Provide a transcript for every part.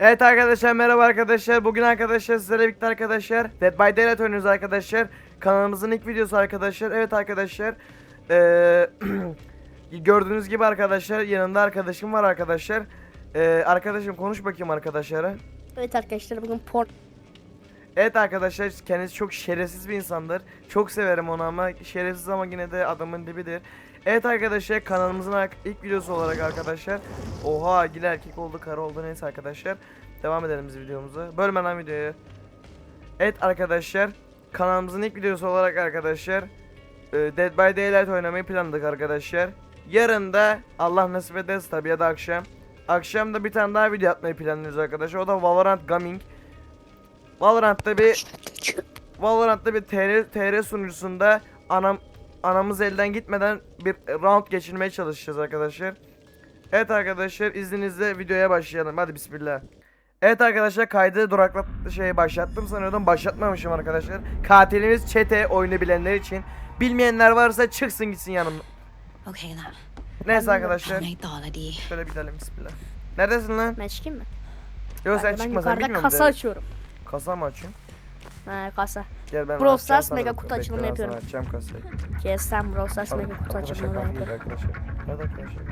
Evet arkadaşlar merhaba arkadaşlar. Bugün arkadaşlar sizlerle birlikte arkadaşlar Dead by Daylight oynuyoruz arkadaşlar. Kanalımızın ilk videosu arkadaşlar. Evet arkadaşlar. Ee, gördüğünüz gibi arkadaşlar yanında arkadaşım var arkadaşlar. Ee, arkadaşım konuş bakayım arkadaşlara. Evet arkadaşlar bugün port Evet arkadaşlar kendisi çok şerefsiz bir insandır. Çok severim onu ama şerefsiz ama yine de adamın dibidir. Evet arkadaşlar kanalımızın ilk videosu olarak arkadaşlar. Oha gil erkek oldu karı oldu neyse arkadaşlar. Devam edelim biz videomuza. Bölme lan videoyu. Evet arkadaşlar kanalımızın ilk videosu olarak arkadaşlar. e, Dead by Daylight oynamayı planladık arkadaşlar. Yarın da Allah nasip ederse tabi ya da akşam. Akşam da bir tane daha video atmayı planlıyoruz arkadaşlar. O da Valorant Gaming. Valorant'ta bir Valorant'ta bir TR, TR sunucusunda anam anamız elden gitmeden bir round geçirmeye çalışacağız arkadaşlar. Evet arkadaşlar izninizle videoya başlayalım. Hadi bismillah. Evet arkadaşlar kaydı duraklat şey başlattım sanıyordum başlatmamışım arkadaşlar. Katilimiz çete oyunu bilenler için. Bilmeyenler varsa çıksın gitsin yanımda. Okay, lan. Neyse arkadaşlar. Şöyle gidelim bismillah. Neredesin lan? Ben çıkayım mı? Yok sen ben çıkma sen bilmiyorum. Ben yukarıda kasa açıyorum. Kasa mı açıyorsun? Ha kasa. Gel ben Brawl Stars mega kutu açılımı yapıyorum. Açacağım kasayı. Kesem Brawl Stars mega kutu açılımı katil yapıyorum. arkadaşlar. Hadi arkadaşlar.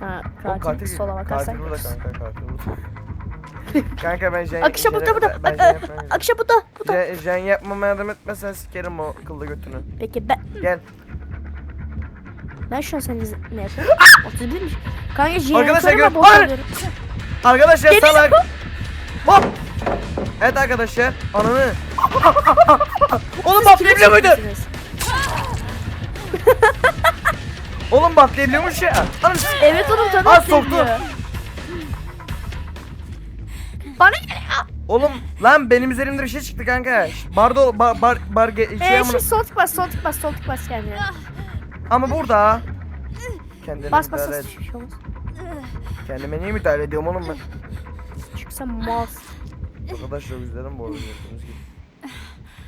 Ha Oğlum katil, sola bakarsan. Katil burada kanka katil burada. kanka ben jen... Akışa burada, jen- burada. Ben jen yapmam. Akşam bu da. Bu da. Jen, jen yapmama yardım etmezsen sikerim o kıllı götünü. Peki ben Gel. ben şu an seni ne yapıyorum? 31'miş. Kanka jeneratörü Arkadaşlar gör-? Arkadaşlar salak. Hop. Evet arkadaşlar. Ananı. Oğlum patlayabiliyor muydu? Oğlum patlayabiliyormuş ya. Ananı. Evet oğlum tabii Az soktu. Bana gel. Oğlum lan benim üzerimde bir şey çıktı kanka. Bardo bar bar bar ge- şey Ee, amına- şu sol tık bas, sol tık bas, sol tık bas kendine. Ama burada. Kendine Bas bas müdahale bas. et. Şey olmaz. Kendime niye müdahale ediyorum oğlum ben? Çünkü sen malsın. Arkadaşlar izledim bu arada gördüğünüz gibi.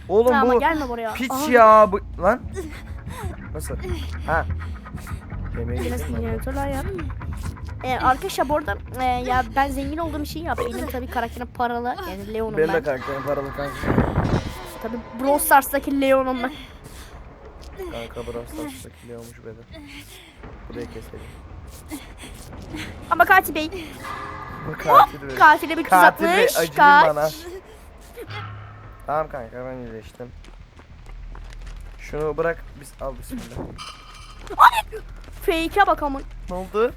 Oğlum Tamam ama bu gelme buraya. piç Aha. ya bu lan. Nasıl? Ha. Yemeği Yine yedim ben. jeneratörler yap. Ee, arkadaşlar bu arada e, ya ben zengin olduğum için yap. Benim tabii karakterim paralı. Yani Leon'um Benim de ben. karakterim paralı kanka. Tabii Brawl Stars'taki Leon'um ben. Kanka Brawl Stars'ta kiliyormuş beni. Buraya keselim. Ama Katil Bey. Bu katil. Katile bir Katil bey 360. acıyın Kaç. bana. Tamam kanka ben iyileştim. Şunu bırak biz al bismillah. Fake'e bak ama. Ne oldu?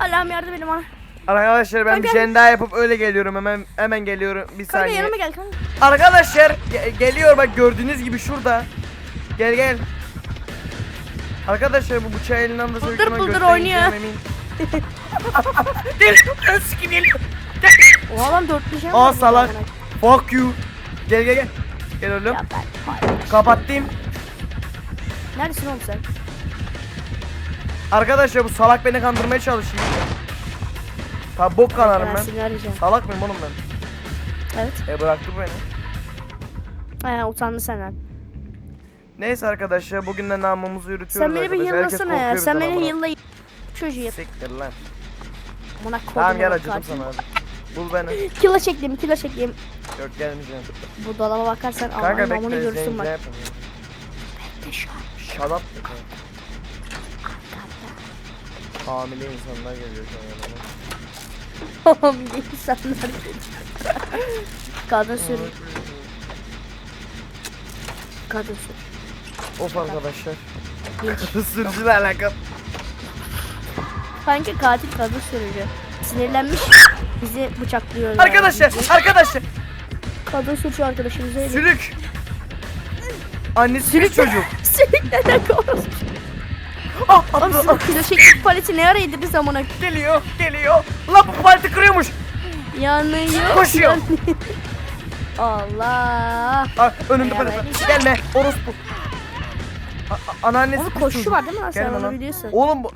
Allah'ım yardım edin bana. Arkadaşlar ben bir Kanka- şey daha yapıp öyle geliyorum hemen hemen geliyorum bir Kanka saniye. yanıma gel kanka. Arkadaşlar ge- geliyor bak gördüğünüz gibi şurada. Gel gel. Arkadaşlar bu bıçağı elinden de Bıldır söküyorum. bıldır oynuyor. Gel. Sikim gel. O adam dörtleyeceğim. Aa salak. Fuck you. Gel gel gel. Gel oğlum. Ya ben. Hayır. Kapattım. Neredesin oğlum sen? Arkadaşlar bu salak beni kandırmaya çalışıyor. Tabi bok kanarım Ben ben. seni arayacağım. Salak mıyım oğlum ben? Evet. E bıraktı beni. He utandı senden. Neyse arkadaşlar bugün de namımızı yürütüyoruz Sen beni bir arkadaşlar. Herkes yıllasana ya. korkuyor Sen bizden beni amına. yılla. Çocuğu yap. Siktir lan. Buna kodum. Tamam gel acıdım sana hadi. Bul beni. Kilo çektim, kilo çektim. Yok gelmeyeceğim. Bu dolaba bakarsan Kanka Allah'ın bekle görürsün zencile bak. yapın. Bekle şu an. Shut up. Hamile insanlar geliyor şu an yanıma. Tamam iyi insanlar. Kadın sürü. Kadın sürü. Of arkadaşlar. Sürücüyle alakalı. Kanka katil kadın sürücü. Sinirlenmiş bizi bıçaklıyor. Arkadaşlar, arkadaşlar. Kadın sürücü arkadaşımıza. Sülük. Annesi bir çocuk. Sürüklere konuş. Ah, Oğlum atla, sizin kilo paleti ne araydı biz zamana? Geliyor, geliyor. La bu palti kırıyormuş. Yanıyor. Koşuyor. yanıyor. Allah. Ah, önümde paleti. ben- Gelme, orospu. A- Anneannesi Oğlum bir koşu çocuk. var değil mi lan sen onu lan. biliyorsun. Oğlum bu...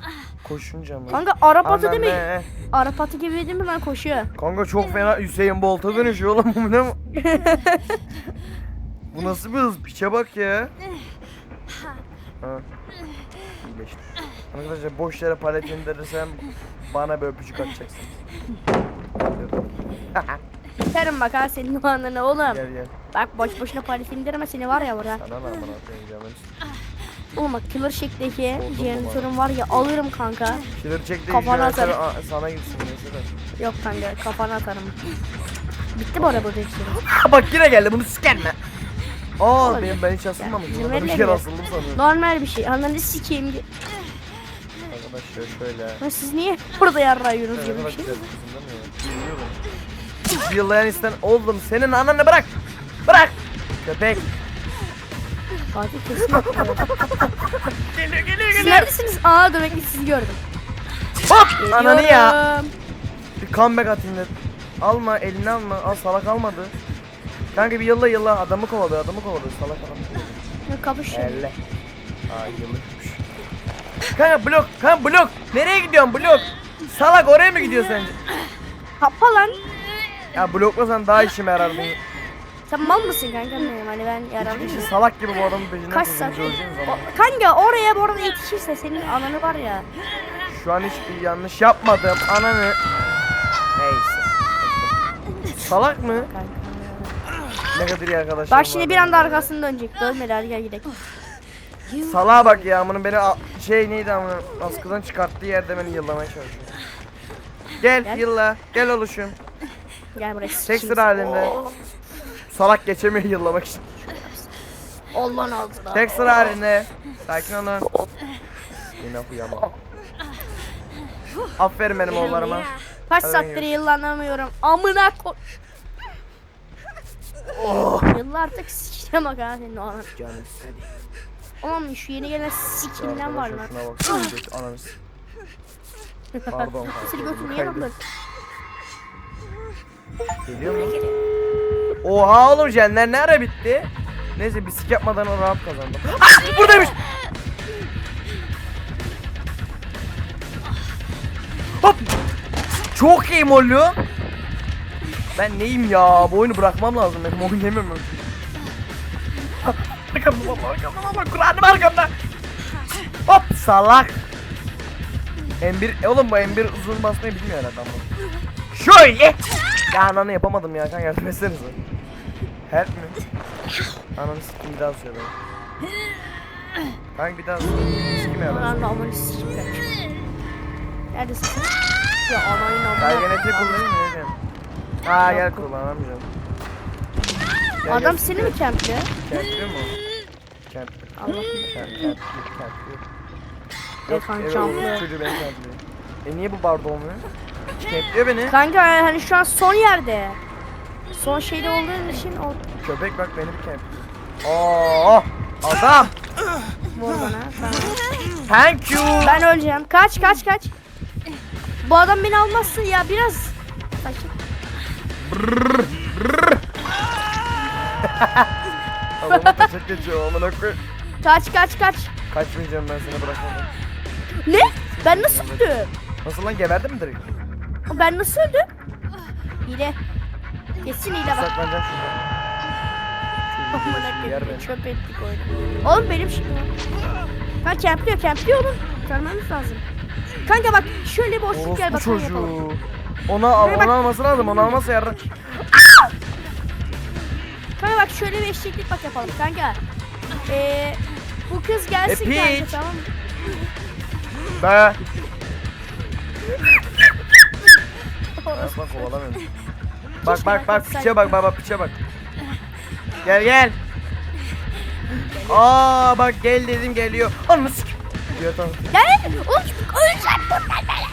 Koşunca mı? Kanka Arap atı değil mi? Anneanne. Arap atı gibi değil mi lan koşuyor? Kanka çok fena Hüseyin Bolt'a dönüşüyor oğlum bu ne? bu nasıl bir hız? Piçe bak ya. Ha. İyileşti. Arkadaşlar boş yere palet indirirsem bana bir öpücük kaldırdım. Biterim bak ha senin o anına oğlum. gel gel. Bak boş boşuna palet indirme seni var ya burada. Sana ne amına koyayım canım. Oğlum bak killer mu jeneratörüm var ya alırım kanka. Killer çekti. Kafana atarım. Sana gitsin de. Yok kanka kafana atarım. Bitti bu arada burada işlerim. Bak yine geldi bunu sikerme. Aa Olabilir. benim ben hiç asılmamışım. Ben bir kere asıldım sanıyorum. Normal bir şey. Ananı sikeyim. Arkadaşlar şöyle. Lan siz niye burada yarrayıyorsunuz Evet, gibi bir şey? Yıllayan isten oğlum senin ananı bırak. Bırak. Köpek. Fatih kesin. Geliyor geliyor Siz neredesiniz? Aa dur bekle sizi gördüm. Hop ananı ya. Geliyorum. Bir comeback atayım dedim. Alma elini alma. Al salak almadı. Kanka bir yılla yılla adamı kovalıyor adamı kovalıyor salak adam. Ya kapışın. Elle. Aa yıllıkmış. Kanka blok kanka blok. Nereye gidiyorsun blok? Salak oraya mı gidiyor sence? Kapa lan. Ya bloklasan daha işime yarar benim. Sen mal mısın kanka benim? Hani ben yaralıyım. Salak gibi bu adamın peşinden Kaç koşuyor, saat? göreceğiniz zaman. O- Kanka oraya bu arada yetişirse senin ananı var ya. Şu an hiçbir yanlış yapmadım. Ananı. Neyse. Salak mı? Kanka. Ne kadar iyi arkadaşlar. Bak şimdi bir anda arkasını dönecek. Dönmedi hadi gel gidelim. Salağa bak ya amının beni a- şey neydi amına askıdan çıkarttığı yerde beni yıllamaya çalışıyor. Gel, Gel. yılla. Gel oluşum. Gel buraya. Tek sıra halinde. Salak geçemiyor yıllamak için. Allah'ın altına. Tek sıra halinde. Sakin olun. Yine uyama. Aferin benim oğullarıma. Kaç Hadi saattir yıllanamıyorum. Amına ko... Oh. Yılla artık sikeceğim bak ha senin o ananı. Canım. Aman şu yeni gelen sikimden var lan. Şuna bak. Ananı Pardon. Seni pardon, götür niye kaydı. lan Geliyor mu? Oha oğlum jenler ne ara bitti? Neyse bisik yapmadan o rahat kazandım. Ah buradaymış. Hop. Çok iyi mollu. Ben neyim ya? Bu oyunu bırakmam lazım benim oynayamıyorum. Arkamda baba arkamda baba Kur'an'ım arkamda. Hop salak. M1 e oğlum bu M1 uzun basmayı bilmiyor herhalde ama. Şöyle. Ya ananı yapamadım ya kanka yardım etsenize. Help mi? Ananı sikim bir daha söyle. Kanka bir daha. Sikim ya ben. Ben de amanı sikeyim ben. Neredesin? Ya ananın amına. Gel gene tek kullanayım mı? Aa gel kullanamayacağım. Gel, Adam gel. seni mi kempliyor? Kentliyor mu? Kent. Allah Kent. Kentliyor. Kentliyor. Evet, kanka, evet. Çocuğu beni kentliyor. E niye bu barda olmuyor? Kentliyor beni. Kanka hani şu an son yerde. Son şeyde olduğun için o Köpek bak beni bir kentliyor. Oo, adam. vur bana. Tamam. Thank you. Ben öleceğim. Kaç kaç kaç. Bu adam beni almazsın ya biraz. Sakin. Adamı taşak geçiyor amına koy. Kaç kaç kaç. Kaçmayacağım ben seni bırakmadan. Ne? Ben nasıl öldüm? Nasıl lan geberdin mi direkt? Ben nasıl öldüm? Hile. Kesin hile bak. Saklanacağım şurada. Beni. çöp ettik oyunu. Oğlum benim şimdi. Ha kempliyor kempliyor oğlum. Görmemiz lazım. Kanka bak şöyle boşluk gel bakalım yapalım. çocuğu. Ona al, Buraya bak. onu alması lazım. Onu almasa yarın. Kanka bak şöyle bir eşeklik bak yapalım kanka. Ee, bu kız gelsin E, kanka tamam mı? Be. Bak bak kovalamıyorum. Bak bak bak piçe bak bak bak piçe bak. Gel gel. Aa bak gel dedim geliyor. Ananı sik. Diyor tamam. Gel. Oğlum öleceğim buradan böyle.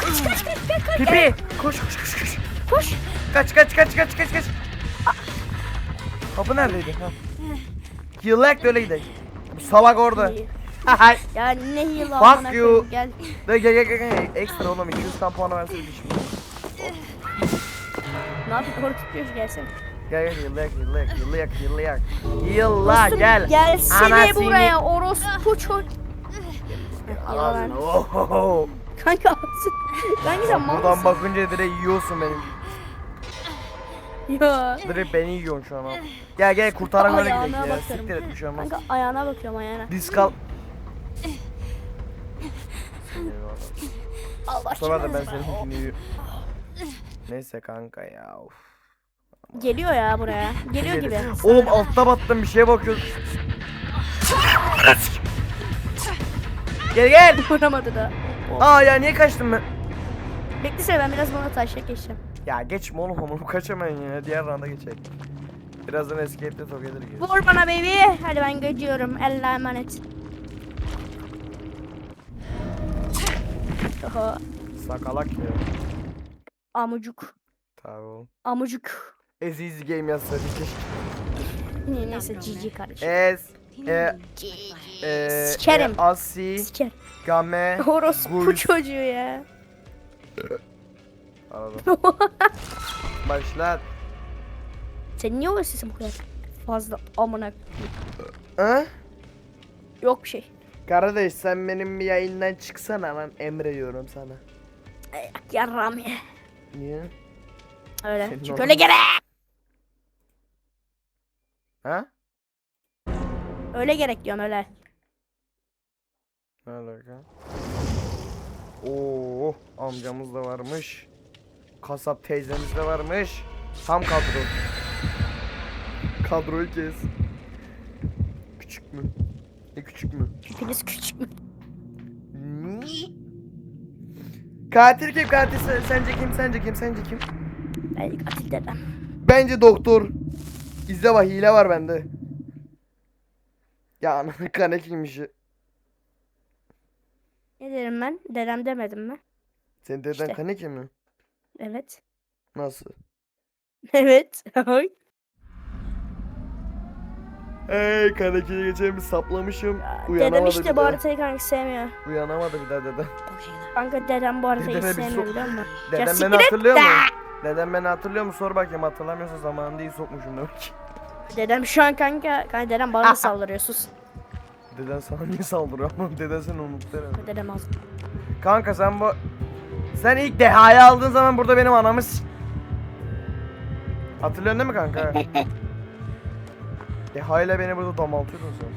Kaç kaç kaç kaç kaç. Pipi. Koş koş koş koş. Koş. Kaç kaç kaç kaç kaç kaç. Kapı neredeydi? Ha. Yıllak da öyle gidelim. Bu salak orada. İyi. Ya ne Fuck amına you. koyayım, Gel. Gel gel gel gel. Ekstra oğlum 200 kan puanı verseydi şimdi. Ne yapayım korkutuyoruz gelsene. Gel gel yıllayak yıllayak yıllayak yıllayak. Yılla Dostum, gel. Gelsene Anasını- buraya orospu çocuk. Ağzını. Ohoho. Kanka Kanka sen mal Buradan mısın? bakınca direkt yiyorsun benim. Ya. Direkt beni yiyorsun şu an. abi. Gel gel kurtaran öyle Ayağına gidelim ya. bakıyorum. Siktir et bir şey olmaz. Kanka ayağına bakıyorum ayağına. Diskal. Allah sefer de ben senin yiyorum. Neyse kanka ya. Of. Geliyor ya buraya. Geliyor gibi. Oğlum altta battım bir şeye bakıyorum. gel gel. Vuramadı da. Aa ya niye kaçtım ben? Beklesene ben biraz bana taşla geçeceğim. Ya geçme oğlum onu kaçamayın ya. Diğer randa geçecek. Birazdan escape'de tok gelir. Vur bana baby. Hadi ben geçiyorum. Allah'a emanet. Oho. Sakalak ya. Amucuk. Tamam. Amucuk. Easy game yazsaydı keşke. Ne- Neyse GG kardeşim. Es. E. E. Sikerim. E, Asi. Siker. Game. Orospu çocuğu ya. Aradım. Başlat. Sen niye o sesin bu kadar fazla amına Ha? yok bir şey. Kardeş sen benim bir yayından çıksana lan Emre diyorum sana. Ay, Yarram ya. Niye? Öyle. Senin Çünkü öyle gerek. Ha? Öyle gerek diyorum öyle. Ne alaka? Oo, amcamız da varmış. Kasap teyzemiz de varmış. Tam kadro. Kadroyu kes. Küçük mü? Ne küçük mü? Hepiniz küçük mü? Katil kim? Katil sen- sence kim? Sence kim? Sence kim? Ben katil dedem. Bence doktor. İzle bak hile var bende. Ya ananı kanekiymiş. Ne derim ben? Dedem demedim mi? Senin deden İşte. kaneki mi? Evet. Nasıl? Evet. Ay. Hey kanekiye geçelim saplamışım. dedem Uyanamadı işte bir bu daha. haritayı kanka sevmiyor. Uyanamadı bir daha dedem. Kanka dedem bu haritayı Dedeme bir sevmiyor sok- biliyor musun? Dedem beni siktir et hatırlıyor mu? Dedem beni hatırlıyor mu? Sor bakayım hatırlamıyorsa zamanında iyi sokmuşum demek ki. Dedem şu an kanka, kanka dedem bana saldırıyor sus. Deden sana niye saldırıyor ama deden seni unuttu herhalde. Dedem az. Kanka sen bu... Sen ilk dehayı aldığın zaman burada benim anamı s- Hatırlıyorsun değil mi kanka? Dehayla beni burada domaltıyordun sen.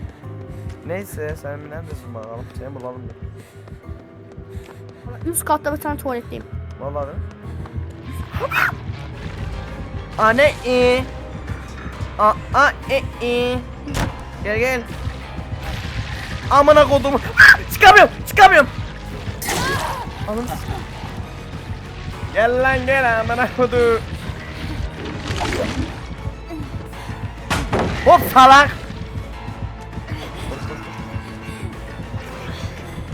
Neyse sen neredesin bakalım seni bulalım bir. Üst katta bir tane tuvaletteyim. Vallahi. Anne e. A a e e. Gel gel. Amına kodumu. Ah, Çıkamıyorum, çıkamıyorum. Anam. Gel lan gel amına kodu. Hop salak.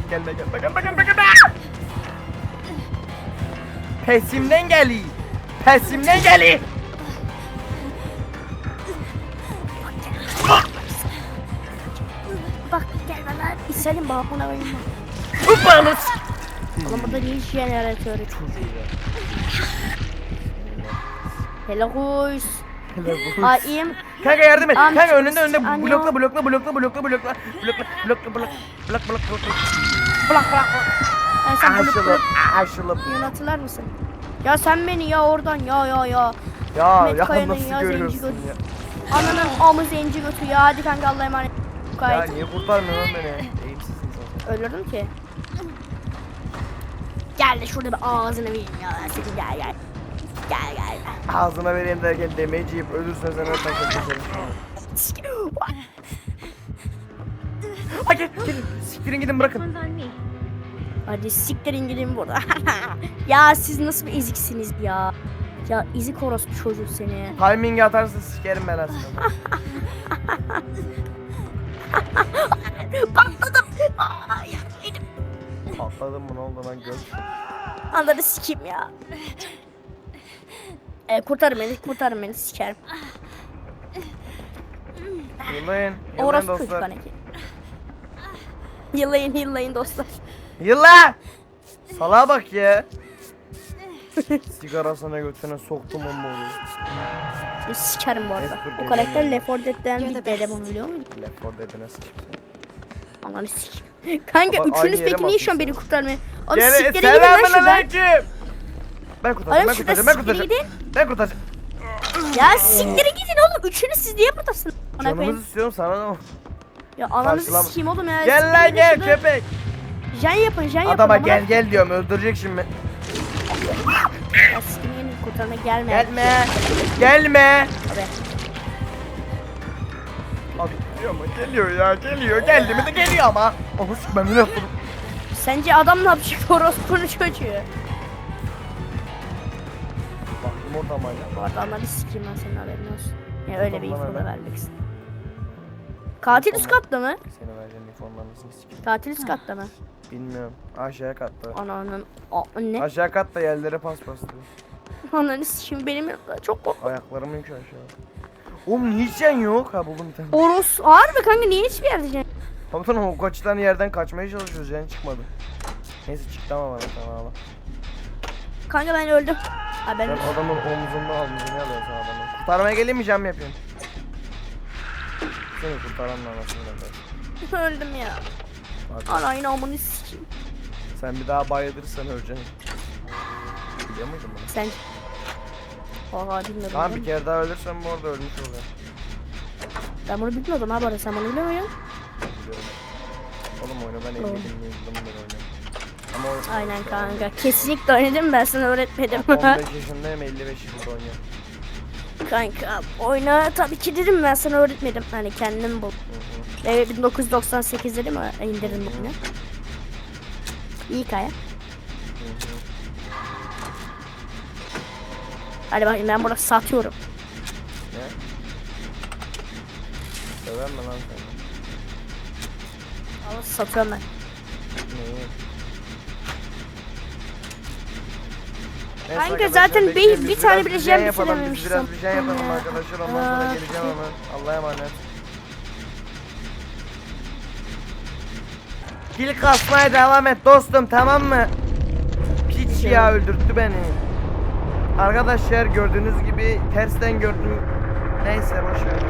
gelme gelme gelme gelme gelme. Pesimden geli. Pesimden geli. Bak gelme lan. İselim balkona bayılma. Hoppanız. Ama burada bir iş jeneratörü çocuğu. Hello guys. Hello guys. I am Kanka yardım et. Kanka Amcım, önünde önünde anne. blokla blokla blokla blokla blokla blokla blokla blok blok blok blok blok blok Yani sen blok blok aşılıp yönetiler misin? Ya sen beni ya oradan ya ya ya. Ya ya Kaya'nın nasıl ya, görüyorsun zenci ya? götü. Ananın amı zenci götü ya hadi kanka Allah'a emanet. Ya Gayet. niye kurtarmıyorsun lan beni? Eğimsiz ki. Gel de şurada bir ağzını bir ya. Seni gel gel. Gel gel. Ağzına vereyim derken damage yiyip ölürsen sen öyle takıl geçerim. Hadi gelin. Siktirin gidin bırakın. Hadi siktirin gidin burada. ya siz nasıl bir eziksiniz ya. Ya ezik orospu çocuğu seni. Timing'i atarsın sikerim ben aslında. Patladım. Edin. Atladın mı ne oldu lan gör. Anları sikeyim ya. E, kurtarın beni, kurtarın beni sikerim. Yıllayın. Yıllayın Orospu çocuk dostlar. kaneki. Yıllayın, yıllayın dostlar. Yılla! Salağa bak ya. Sigarasına götüne soktum onu. Seni Sikerim bu arada. Espri O karakter Left 4 Dead'den bir dede bunu biliyor musun? Left 4 Dead'ine sıçayım. Ananı sikeyim. Kanka Baba, aynı üçünüz yere peki niye şu an beni kurtarmaya? Abi Gel siktirin gidin lan şuradan. aleyküm. Ben kurtaracağım, Oğlum ben şurada kurtaracağım, ben siktirin kurtaracağım. gidin. Ben kurtaracağım. Ya siktirin gidin oğlum. Üçünüz siz niye buradasınız? Bana Canımızı koyayım. istiyorum sana ne Ya ananızı Karşılama. sikeyim oğlum ya. Gel lan Siktirin gel şurada. köpek. Jen yapın, jen yapın. Adama gel gel diyorum öldürecek şimdi. Ya siktirin gidin kurtarana gelme. Gelme. Gelme. Abi. Abi geliyor mu? Geliyor ya geliyor. Geldi mi de geliyor ama. Onu ben ne yaptım? Sence adam ne yapacak orospunun çocuğu? Orada manyak. Bu arada sikeyim ben senin haberin olsun. Ya öyle bir info da vermek istedim. Katil üst katta mı? Seni vereceğim informanını sikeyim. Katil üst katta mı? Bilmiyorum. Aşağı katta. Ananın... Aa, ne? Aşağı katta yerlere pas bastı. Ananı sikeyim benim çok kork... Ayaklarım yük aşağı. Oğlum hiç yan yok. Ha buldum bir tane. Oros... Harbi kanka niye hiçbir yerde can- Komutanım o kaç tane yerden kaçmaya çalışıyoruz yani çıkmadı. Neyse çıktı ama bana tamam ama. Kanka ben öldüm. Ha ben... Ben adamın omzunda omzunu alıyorsun adamı. Kurtarmaya geleyim mi cam yapayım? Seni kurtaran anasını ben. öldüm ya. Hadi. Ana yine amını sikeyim. Sen bir daha bayılırsan öleceksin. Biliyor muydun bunu? Sen... Oha bilmiyordum. Tamam bir kere daha ölürsen bu arada ölmüş oluyor. Ben bunu bilmiyordum arada sen bunu biliyor muydun? Biliyorum. Oğlum oyunu ben 50 Oğlum. bin yıldım ben oyunu. Aynen kanka. Kesinlikle oynadım ben sana öğretmedim. 15 yaşındayım 55 yılında oynuyorum. kanka oyna tabii ki dedim ben sana öğretmedim. Hani kendim bul. Evet 1998'de değil mi indirdim bu oyunu? İyi hı. Hadi bakayım ben burada satıyorum. Ne? Sever mi lan seni? Ama satıyorum ben. Neyi? Kanka arkadaşlar, zaten bir- bekleyin, bir biz tane biraz bile jam yapalım. Biz bitirememiştim. biraz bijen yapalım Ya. arkadaşlar. Ondan sonra Aa, geleceğim peki. hemen. Allah'a emanet. Dil kasmaya devam et dostum tamam mı? Piç ya öldürttü beni. Arkadaşlar gördüğünüz gibi tersten gördüm. Neyse boşver.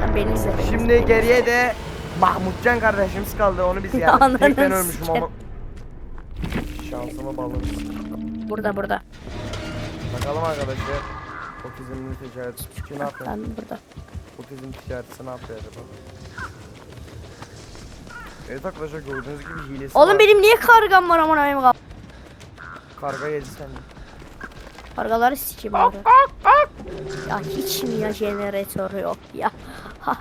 Lan beni izle beni Şimdi izle. geriye de Mahmutcan kardeşimiz kaldı onu biz yani. Tek ben ölmüşüm ama. Şansıma balım. Burada burada. Bakalım arkadaşlar. Otizmli ticaret. Kim ne yapıyor? Ben burada. Otizm ticareti ne yapıyor acaba? Evet arkadaşlar gördüğünüz gibi hilesi Oğlum var. benim niye kargam var aman benim kal- Karga yedi seni. Kargaları sikeyim abi. Ya hiç mi ya jeneratör yok ya.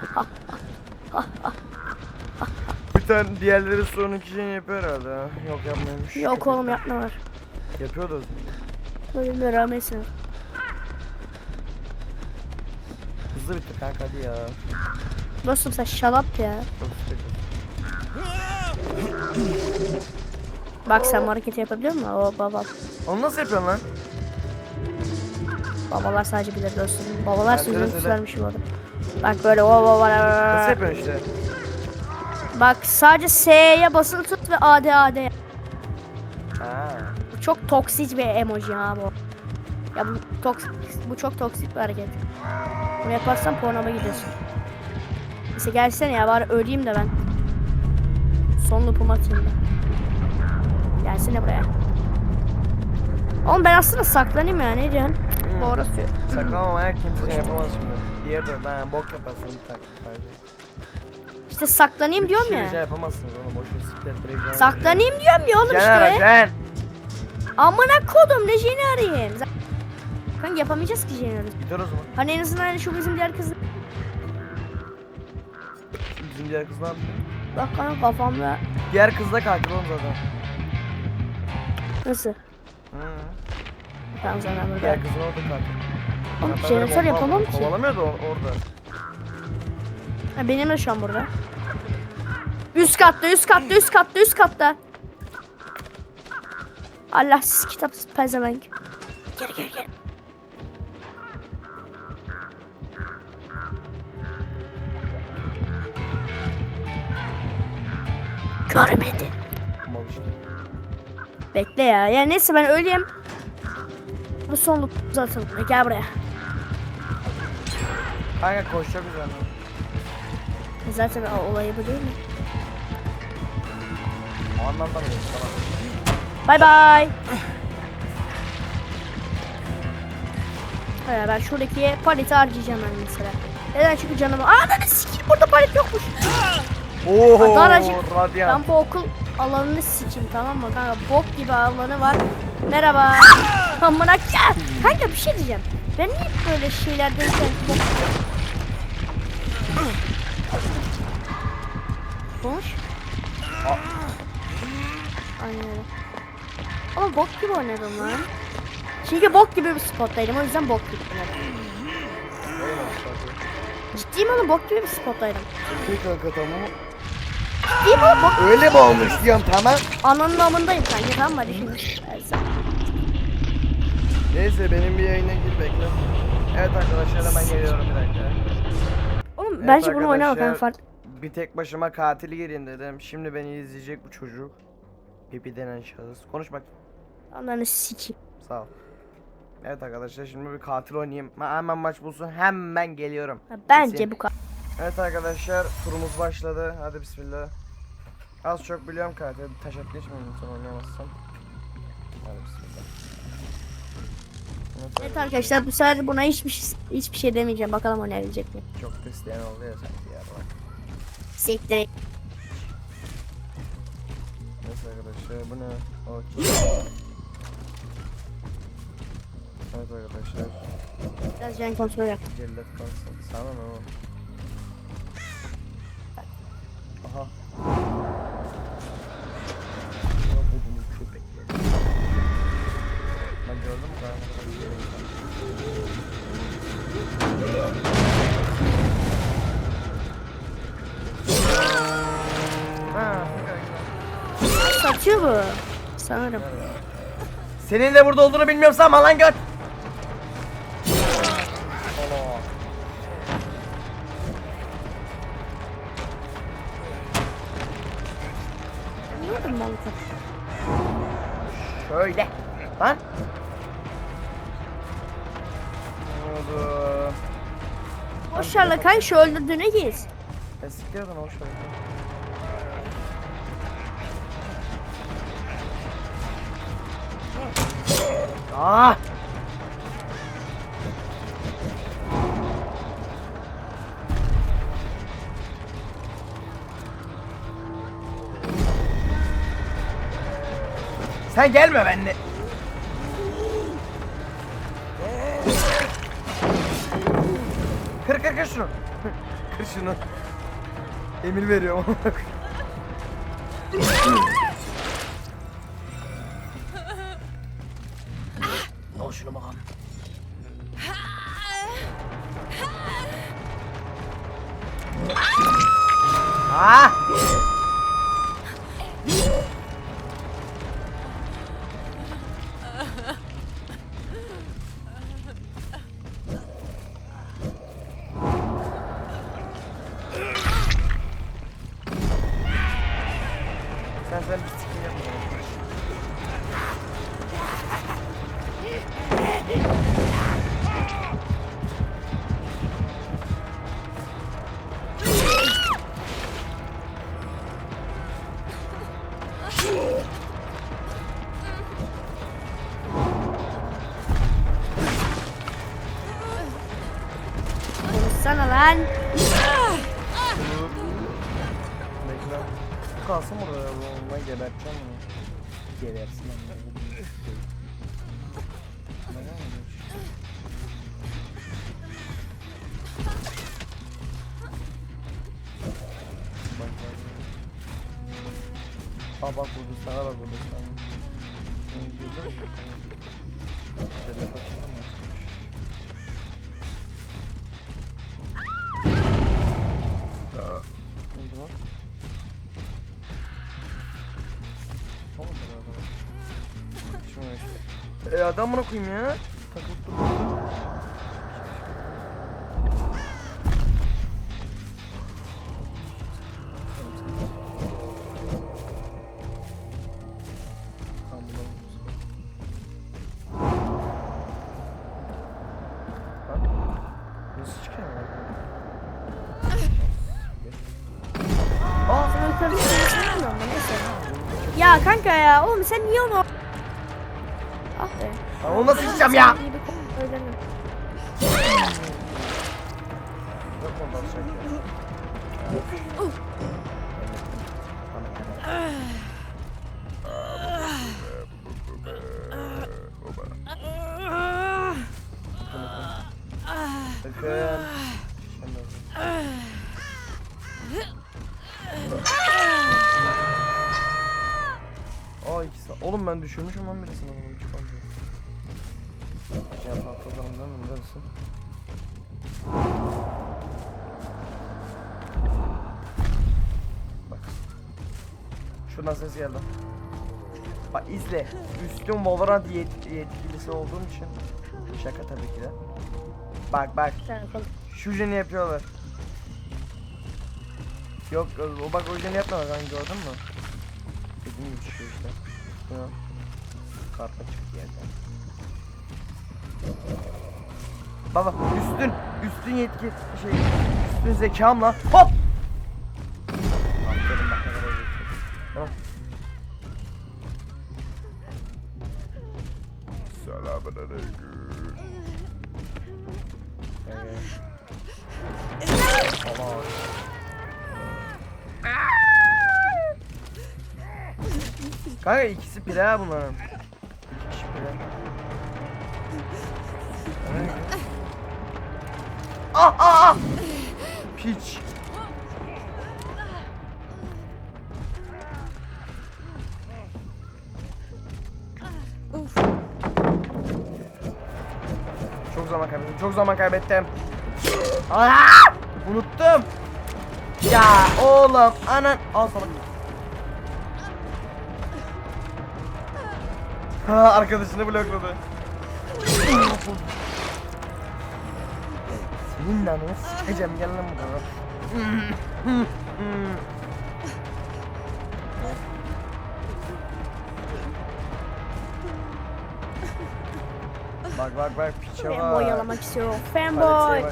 Bir tane diğerleri son iki şey yapıyor herhalde ha. Yok yapmıyormuş. Yok oğlum yapmıyorlar. Yapıyordu. Ölümle rahmetsin. Hızlı bitti kanka hadi ya. Dostum sen şalap ya. Çok sıkıntı. Bak sen bu hareketi yapabiliyor musun? O baba. Onu nasıl yapıyorsun lan? Babalar sadece bilir dostum. Babalar Evet, sözünü evet, evet. tutarmış bu arada. Bak böyle o baba. Nasıl yapıyorsun işte? Bak sadece S'ye basılı tut ve AD AD. Ha. Çok toksik bir emoji ha bu. Ya bu toks bu çok toksik bir hareket. Bunu yaparsan pornoma gidiyorsun. Neyse gelsene ya bari öleyim de ben. Son loopumu atayım da. Gelsene buraya. Oğlum ben aslında saklanayım ya ne diyorsun? Doğru söylüyor. Saklamamaya kimse şey yapamaz şimdi. Diğer de ben bok yaparsın tak. İşte saklanayım diyorum Bir şey ya. yapamazsınız oğlum boşuna siklet direkt. Saklanayım diyorum ya oğlum Caner işte. Can. Amına kodum ne jeni arayayım. Kanka yapamayacağız ki jeni arayayım. Gidiyoruz mu? Hani en azından hani şu bizim diğer kız. Bizim diğer kız ne yaptı? Bak kanka kafamda. Diğer kız da katil oğlum zaten. Nasıl? Hı. Tamam zaten burada. Diğer kızın orada katil. Oğlum jeneratör yapamam ki. Kovalamıyordu or- orada. Ha, benim de şu an burada. Üst katta, üst katta, üst katta, üst katta. Allah siz kitap pezevenk. Gel gel gel. Görmedi. Bekle ya. Ya neyse ben öleyim. Bu son zaten. Gel buraya. Kanka koşacak üzerine. Zaten o olayı bu değil mi? O anlamda mı? Tamam. Bay bay. Hayır ben şuradaki paleti harcayacağım ben mesela. Neden çünkü canımı... Aa ne sikeyim burada palet yokmuş. Daracık. radyant. Ben bu okul alanını sikeyim tamam mı kanka? Bok gibi alanı var. Merhaba. Amına ya. Kanka bir şey diyeceğim. Ben niye böyle şeylerdeyken bok... Konuş. Aynen öyle. Ama bok gibi oynadım lan. Çünkü bok gibi bir spottaydım o yüzden bok gibi oynadım. Ciddiyim oğlum bok gibi bir spottaydım. Peki kanka tamam. Ciddiyim oğlum bok. Öyle mi olmuş diyorum tamam. Ananın amındayım kanka tamam mı? Hadi şimdi. Neyse benim bir yayına gir bekle. Evet arkadaşlar hemen geliyorum bir dakika. Oğlum Evet bence bunu oynama arkadaşlar, kanka fark. Bir tek başıma katil gireyim dedim. Şimdi beni izleyecek bu çocuk. Pipi denen şahıs. Konuş bak. Ananı sikeyim. Sağ ol. Evet arkadaşlar şimdi bir katil oynayayım. Hemen maç bulsun. Hemen geliyorum. Ha, Bence Kesin. bu kadar. Evet arkadaşlar turumuz başladı. Hadi bismillah. Az çok biliyorum katil. Taş at geçmeyin lütfen oynayamazsam. Hadi bismillah. Evet, Evet arkadaşlar bu sefer buna hiçbir şey, hiçbir şey demeyeceğim. Bakalım oynayabilecek mi? Çok da isteyen oldu ya sanki ya. Bak. Siktir. Neyse arkadaşlar bu ne? Okey. Evet arkadaşlar. Biraz can kontrol yap. Cellat kalsın. Sana ne oğlum? Aha. Ya bu bunu köpekler. Bak gördün mü? Ha, Satıyor bu. Sanırım. Senin de burada olduğunu bilmiyorsam lan gör. Şöyle. Lan. Ne oldu? Boşlarla kay şu öldürdüğüne git. Eski adam hoş ver. Ah! Sen gelme benimle. Kır kır kır şunu. kır şunu. Emir veriyorum. Al şunu bakalım. Konuşsana lan. Bekle. Kalsın burada ya. Bu ondan geberteceğim bunu. Gebersin ama. Şey? Aa bak burada sana bak burada sana. Şöyle bakalım E adam buna koyayım ya. Takılıp ama neyse. Ya kanka ya oğlum sen niye onu... Ah be. Lan onu nasıl Neresin? Bak. Şuradan ses geldi. Bak izle. Üstün Valorant yet- yetkilisi olduğum için. Şaka tabii ki de. Bak bak. Şu jeni yapıyorlar. Yok o bak o jeni yapmıyorlar lan gördün mü? Dediğim gibi çıkıyor işte. Karta çıktı yerden. Baba üstün üstün yetki şey üstün zekamla hop. Aferin bak ne kadar iyi. Tamam. Selamünaleyküm. Evet. Allah. Kanka ikisi pire bunların. İki kişi pire. Ah ah ah! Piç. Çok zaman kaybettim. Çok zaman kaybettim. Aa! Unuttum. Ya oğlum anan al sana. Ha arkadaşını blokladı. De ananı sikeceğim gel lan buraya. Bak bak bak piçe bak. Fanboy yalamak istiyorum. Fanboy. Fanboy.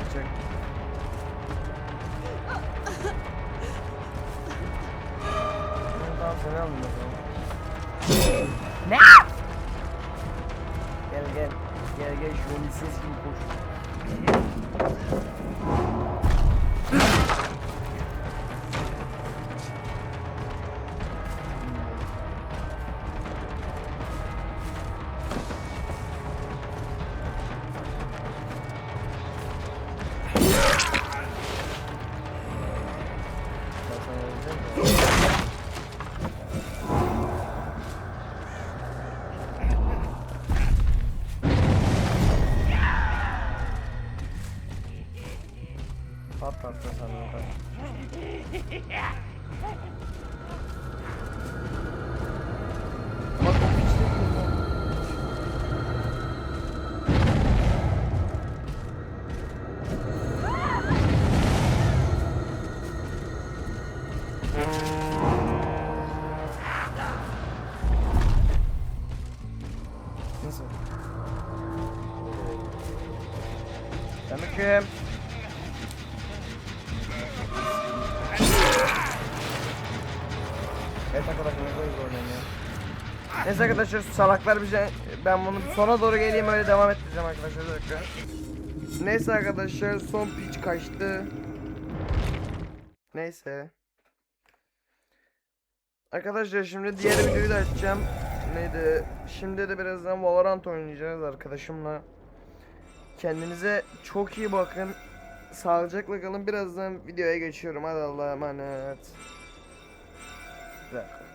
Tamam seni aldım o zaman. Ne? Gel gel. Gel gel şu lises gibi koş. Thank you. Bakayım. Evet arkadaşlar ya. Neyse arkadaşlar salaklar bize ben bunu sona doğru geleyim öyle devam ettireceğim arkadaşlar bir dakika. Neyse arkadaşlar son pitch kaçtı. Neyse. Arkadaşlar şimdi diğer videoyu da açacağım. Neydi? Şimdi de birazdan Valorant oynayacağız arkadaşımla. Kendinize çok iyi bakın. Sağlıcakla kalın. Birazdan videoya geçiyorum. Hadi Allah'a emanet. Bir dakika.